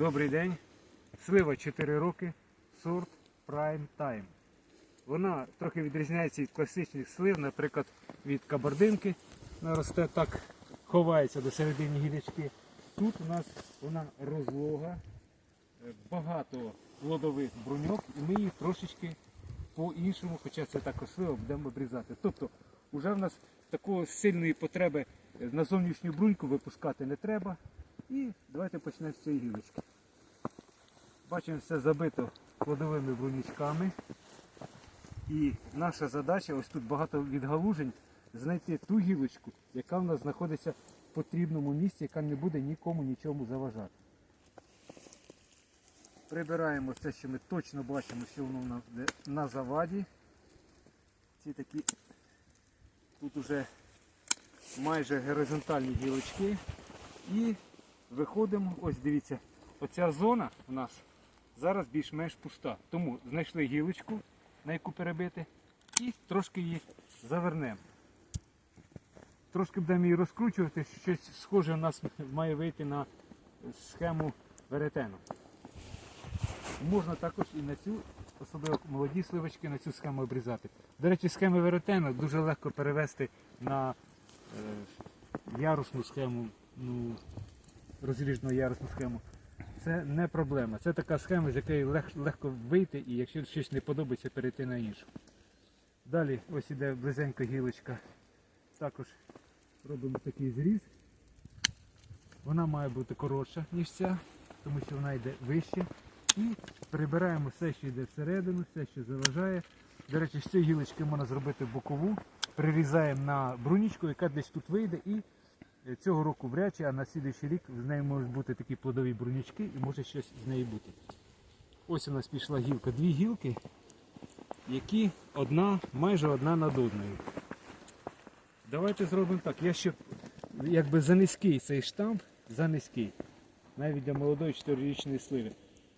Добрий день. Слива 4 роки, сорт Prime Time. Вона трохи відрізняється від класичних слив, наприклад, від кабардинки. Вона росте так, ховається до середини гілячки. Тут у нас вона розлога, е, багато плодових бруньок, і ми її трошечки по-іншому, хоча це також слива, будемо обрізати. Тобто, вже в нас такої сильної потреби на зовнішню бруньку випускати не треба. І давайте почнемо з цієї гілочки. Бачимо, все забито плодовими брунічками. І наша задача, ось тут багато відгалужень, знайти ту гілочку, яка в нас знаходиться в потрібному місці, яка не буде нікому нічому заважати. Прибираємо все, що ми точно бачимо, що воно на заваді. Ці такі тут уже майже горизонтальні гілочки. І виходимо, ось дивіться, оця зона у нас зараз більш-менш пуста. Тому знайшли гілочку, на яку перебити, і трошки її завернемо. Трошки будемо її розкручувати, щось схоже у нас має вийти на схему веретену. Можна також і на цю, особливо молоді сливочки, на цю схему обрізати. До речі, схеми веретена дуже легко перевести на е, ярусну схему, ну, розріжну ярусну схему. Це не проблема. Це така схема, з якої лег- легко вийти і якщо щось не подобається, перейти на іншу. Далі ось іде близенько гілочка. Також робимо такий зріз. Вона має бути коротша, ніж ця, тому що вона йде вище. І прибираємо все, що йде всередину, все, що заважає. До речі, з цієї гілочки можна зробити бокову. Прирізаємо на брунічку, яка десь тут вийде. І цього року вряд чи, а на слідуючий рік з нею можуть бути такі плодові брунічки і може щось з неї бути. Ось у нас пішла гілка. Дві гілки, які одна, майже одна над одною. Давайте зробимо так. Я ще якби за низький цей штамп, за низький. Навіть для молодої 4-річної сливи.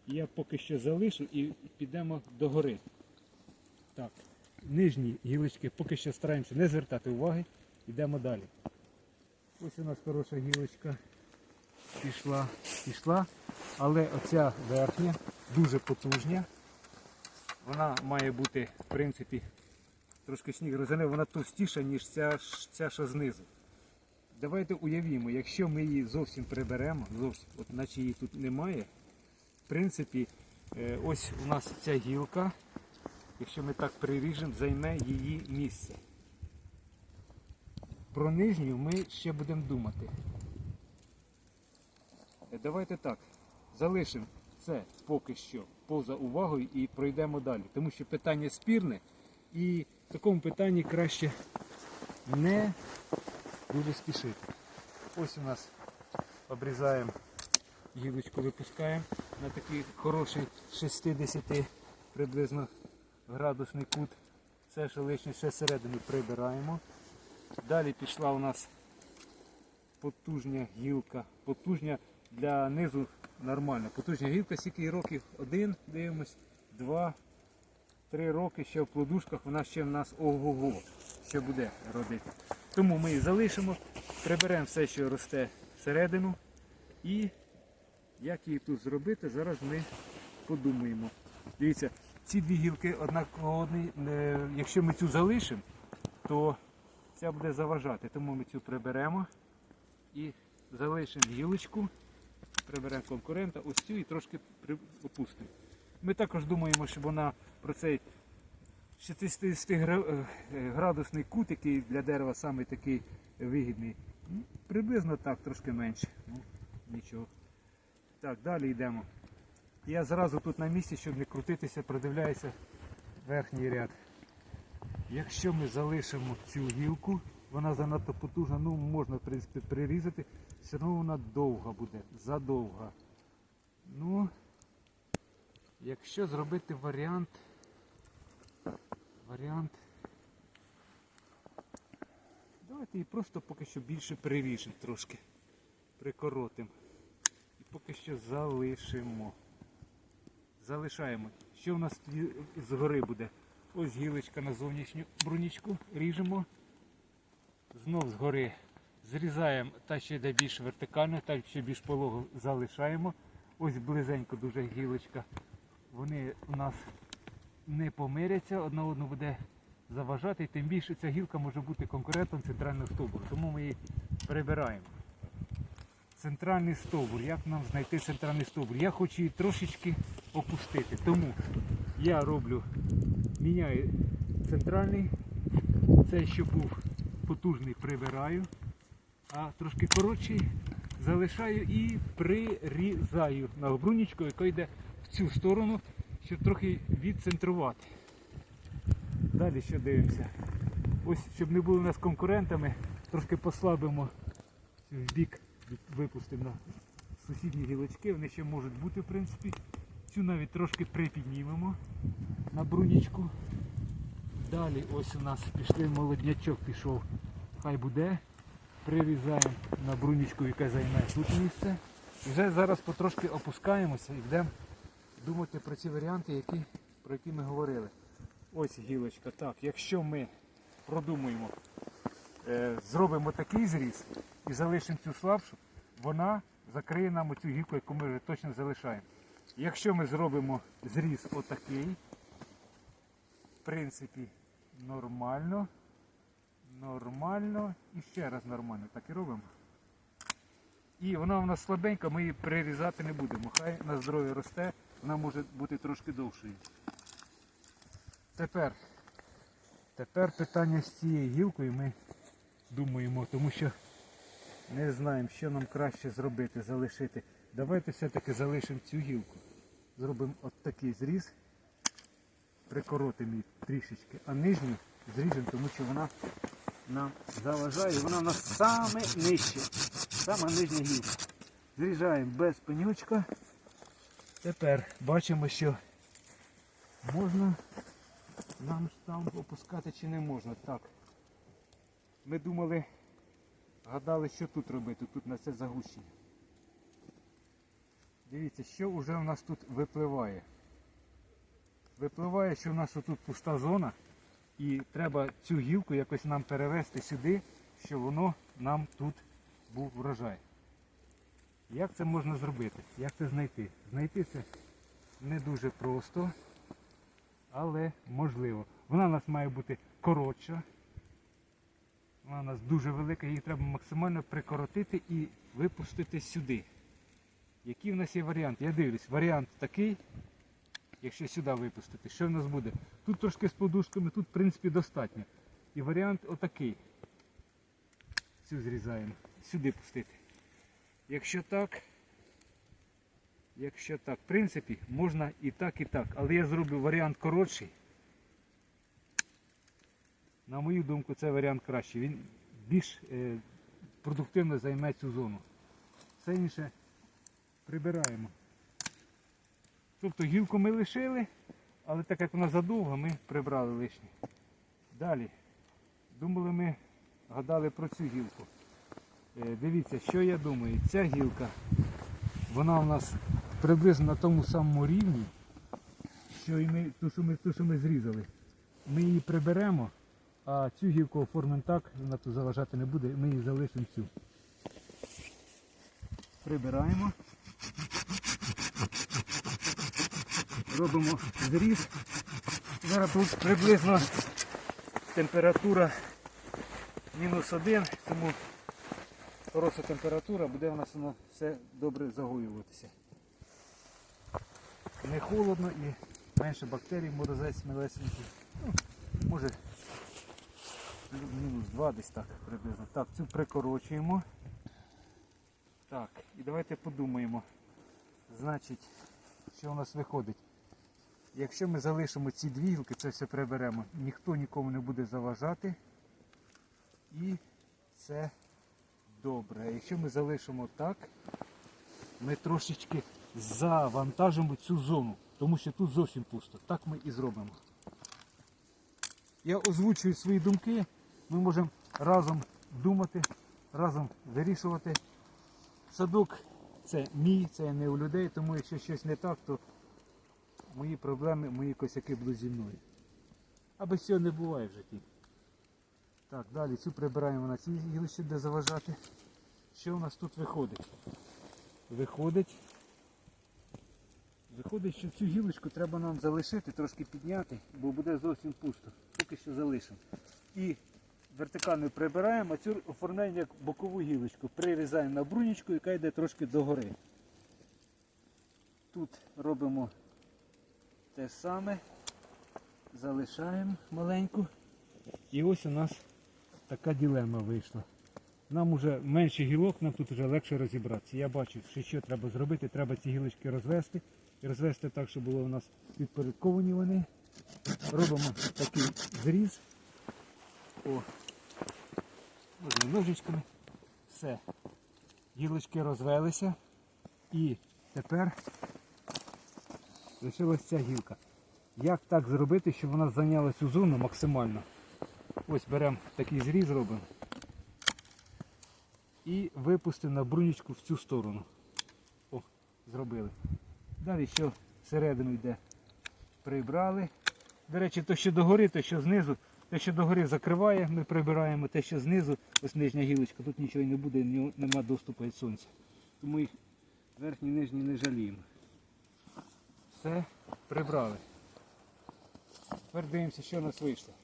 Я поки що залишу і підемо до гори. Так, нижні гілочки поки що стараємося не звертати уваги. Йдемо далі. Ось у нас хороша гілочка пішла, пішла. Але оця верхня дуже потужня. Вона має бути, в принципі, трошки сніг розганяє, вона товстіша, ніж ця, ця що знизу. Давайте уявімо, якщо ми її зовсім приберемо, зовсім, от наче її тут немає, в принципі, е, ось у нас ця гілка, якщо ми так приріжемо, займе її місце. Про нижню ми ще будемо думати. Е, Давайте так, залишимо це поки що поза увагою і пройдемо далі. Тому що питання спірне і в такому питанні краще не дуже спішити. Ось у нас обрізаємо гілочку, випускаємо на такий хороший 60 приблизно градусний кут. Все, що лишнє ще середину прибираємо. Далі пішла у нас потужня гілка. Потужня для низу нормально. Потужня гілка, скільки років? Один, дивимось, два, три роки ще в плодушках, вона ще в нас ого-го, ще буде родити. Тому ми її залишимо, приберемо все, що росте всередину. І як її тут зробити, зараз ми подумаємо. Дивіться, ці дві гілки однакові, е, якщо ми цю залишимо, то ця буде заважати. Тому ми цю приберемо і залишимо гілочку, приберемо конкурента, ось цю і трошки опустимо. Ми також думаємо, щоб вона про цей 60-градусний кут, який для дерева саме такий вигідний, ну, приблизно так, трошки менше. Ну, нічого. Так, далі йдемо. Я зразу тут на місці, щоб не крутитися, продивляюся верхній ряд. Якщо ми залишимо цю гілку, вона занадто потужна, ну можна в принципі прирізати, все одно вона довга буде, задовга. Ну, якщо зробити варіант, варіант, давайте її просто поки що більше приріжемо трошки, прикоротимо. І поки що залишимо. Залишаємо. Що в нас згори буде? Ось гілочка на зовнішню брунічку ріжемо. Знов згори зрізаємо та ще йде більш вертикально, та ще більш пологу залишаємо. ось близенько дуже гілочка. Вони у нас не помиряться, одна одну буде заважати, і тим більше ця гілка може бути конкурентом центрального стовбуру. Тому ми її прибираємо. Центральний стовбур. Як нам знайти центральний стовбур? Я хочу її трошечки опустити. Тому я роблю, міняю центральний, цей, що був потужний, прибираю, а трошки коротший залишаю і прирізаю на обрунічку, яка йде в цю сторону, щоб трохи відцентрувати. Далі що дивимося. Ось, щоб не були у нас конкурентами, трошки послабимо в бік, випустимо на сусідні гілочки, вони ще можуть бути, в принципі. Цю навіть трошки припіднімемо на брунічку. Далі ось у нас пішли молоднячок пішов, хай буде. Прирізаємо на брунічку, яка займе тут місце. І вже зараз потрошки опускаємося і йдемо думати про ці варіанти, які, про які ми говорили. Ось гілочка. Так, якщо ми продумаємо, е, зробимо такий зріз і залишимо цю слабшу, вона закриє нам оцю гілку, яку ми вже точно залишаємо. Якщо ми зробимо зріз отакий, в принципі, нормально, нормально і ще раз нормально. Так і робимо. І вона у нас слабенька, ми її прирізати не будемо. Хай на здоров'я росте, вона може бути трошки довшою. Тепер, тепер питання з цією гілкою ми думаємо, тому що не знаємо, що нам краще зробити, залишити. Давайте все-таки залишимо цю гілку. Зробимо от такий зріз, прикоротимо її трішечки, а нижню зріжемо, тому що вона нам заважає, вона у нас саме нижче, сама нижня гілка. Зріжаємо без пенючка. Тепер бачимо, що можна нам ж там опускати чи не можна. Так. Ми думали, гадали, що тут робити, тут на це загущення. Дивіться, що вже у нас тут випливає. Випливає, що у нас отут пуста зона і треба цю гілку якось нам перевести сюди, щоб воно нам тут був врожай. Як це можна зробити? Як це знайти? Знайти це не дуже просто, але можливо. Вона у нас має бути коротша. У нас дуже велика, її треба максимально прикоротити і випустити сюди. Які в нас є варіанти? Я дивлюсь, варіант такий, якщо сюди випустити, що в нас буде? Тут трошки з подушками, тут в принципі достатньо. І варіант отакий. Цю зрізаємо. Сюди пустити. Якщо так, якщо так, в принципі, можна і так, і так. Але я зроблю варіант коротший. На мою думку, це варіант кращий. Він більш е, продуктивно займе цю зону. Все інше прибираємо. Тобто гілку ми лишили, але так як вона задовга, ми прибрали лишнє. Далі. Думали ми, гадали про цю гілку. Е, Дивіться, що я думаю. Ця гілка, вона у нас приблизно на тому самому рівні, що і ми, ту, що ми, ту, що ми зрізали. Ми її приберемо, а цю гілку оформимо так, вона тут заважати не буде, ми її залишимо цю. Прибираємо. Робимо зріз. Зараз тут приблизно температура мінус один, тому хороша температура, буде у нас воно все добре загоюватися. Не холодно і менше бактерій, морозець милесенький. Ну, може мінус 2 десь так приблизно. Так, цю прикорочуємо. Так, і давайте подумаємо. Значить, що у нас виходить? Якщо ми залишимо ці дві гілки, це все приберемо, ніхто нікому не буде заважати. І це добре. Якщо ми залишимо так, ми трошечки завантажимо цю зону, тому що тут зовсім пусто. Так ми і зробимо. Я озвучую свої думки, ми можемо разом думати, разом вирішувати. Садок це мій, це не у людей, тому якщо щось не так, то мої проблеми, мої косяки будуть зі мною. А без цього не буває в житті. Так, далі цю прибираємо на цій гілищі, де заважати. Що у нас тут виходить? Виходить, Виходить, що цю гілочку треба нам залишити, трошки підняти, бо буде зовсім пусто. Поки що залишимо. І вертикально прибираємо, а цю оформляємо як бокову гілочку. Прирізаємо на брунічку, яка йде трошки догори. Тут робимо те саме. Залишаємо маленьку. І ось у нас така ділема вийшла. Нам уже менше гілок, нам тут вже легше розібратися. Я бачу, що що треба зробити. Треба ці гілочки розвести. І розвести так, щоб було у нас підпорядковані вони. Робимо такий зріз. О, можна ножичками. Все. Гілочки розвелися. І тепер лишилась ця гілка. Як так зробити, щоб вона зайняла цю зону максимально? Ось беремо такий зріз робимо і випустимо на брунічку в цю сторону. О, зробили. Далі що всередину йде. Прибрали. До речі, то, що догори, то що знизу, те, що догори закриває, ми прибираємо, те, що знизу, ось нижня гілочка, тут нічого не буде, нема доступу від сонця. Тому їх верхні і нижні не жаліємо. Все, прибрали. Тепер дивимося, що у нас вийшло.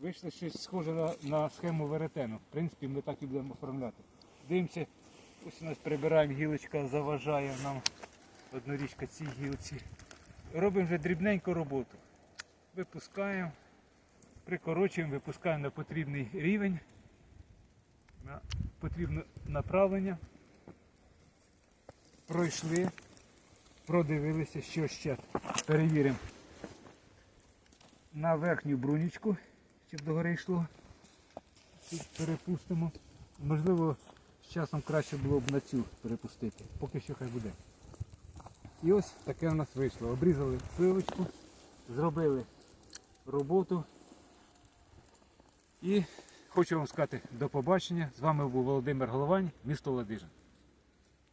Вийшло щось схоже на, на схему веретену. В принципі, ми так і будемо оформляти. Дивимося, ось у нас прибираємо, гілочка заважає нам однорічка цій гілці. Робимо вже дрібненьку роботу. Випускаємо, прикорочуємо, випускаємо на потрібний рівень, на потрібне направлення. Пройшли, продивилися, що ще. Перевіримо на верхню брунічку, щоб догори йшло. Тут перепустимо. Можливо, з часом краще було б на цю перепустити. Поки що хай буде. І ось таке у нас вийшло. Обрізали пилочку, зробили роботу. І хочу вам сказати до побачення. З вами був Володимир Головань, місто Ладижин.